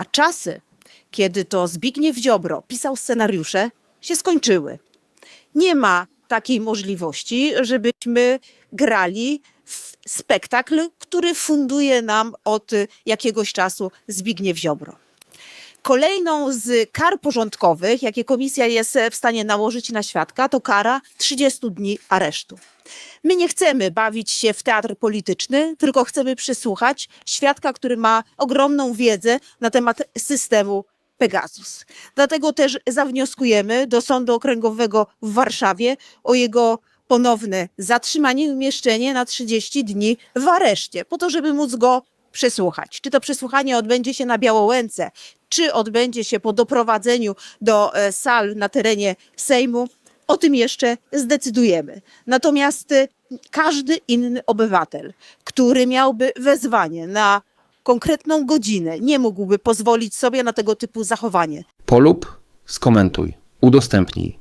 A czasy, kiedy to Zbigniew Ziobro pisał scenariusze, się skończyły. Nie ma takiej możliwości, żebyśmy grali w spektakl, który funduje nam od jakiegoś czasu Zbigniew Ziobro. Kolejną z kar porządkowych, jakie komisja jest w stanie nałożyć na świadka, to kara 30 dni aresztu. My nie chcemy bawić się w teatr polityczny, tylko chcemy przysłuchać świadka, który ma ogromną wiedzę na temat systemu Pegasus. Dlatego też zawnioskujemy do Sądu Okręgowego w Warszawie o jego ponowne zatrzymanie i umieszczenie na 30 dni w areszcie, po to, żeby móc go przesłuchać. Czy to przesłuchanie odbędzie się na Białołęce, czy odbędzie się po doprowadzeniu do e, sal na terenie Sejmu, o tym jeszcze zdecydujemy. Natomiast e, każdy inny obywatel, który miałby wezwanie na konkretną godzinę, nie mógłby pozwolić sobie na tego typu zachowanie. Polub, skomentuj, udostępnij.